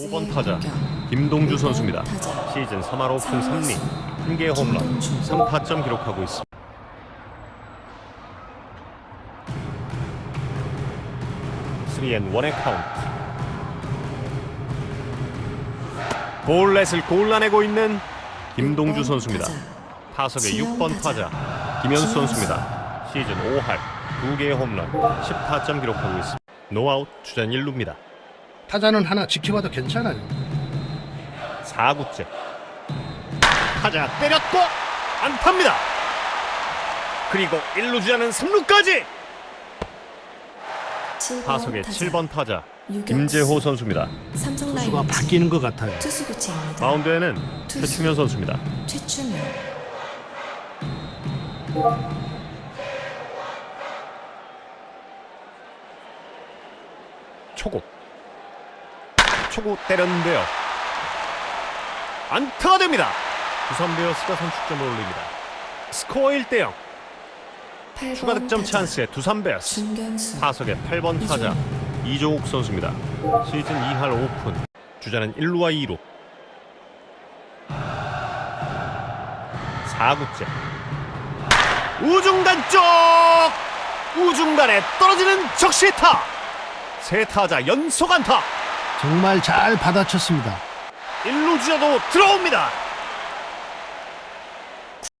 5번 타자 김동주 선수입니다. 시즌 3할 5푼 3리 1개의 홈런 3타점 기록하고 있습니다. 스리앤 원의 카운트 볼넷을 골라내고 있는 김동주 선수입니다. 타석의 6번 타자 김현수 선수입니다. 시즌 5할 2개의 홈런 10타점 기록하고 있습니다. 노아웃 주전 1루입니다. 타자는 하나 지켜봐도 괜찮아요. 4구째. 타자 때렸고 안타입니다. 그리고 1루 주자는 3루까지. 타석의 7번 타자 김재호 선수입니다. 삼성 수가 라이온즈 바뀌는 것 같아요. 투수 교체입니다. 마운드에는 최충현 선수입니다. 최충현. 초구 초구 때렸는데요. 안타가 됩니다. 두산 베어스가 선취점을 올립니다. 스코어 1대 0 추가 득점 찬스에 두산 베어스. 타석의 8번 타자 이종욱 선수입니다. 시즌 2할 오픈. 주자는 1루와 2루. 4구째. 우중간 쪽! 우중간에 떨어지는 적시타! 세 타자 연속 안타 정말 잘 받아쳤습니다. 1루 주자도 들어옵니다.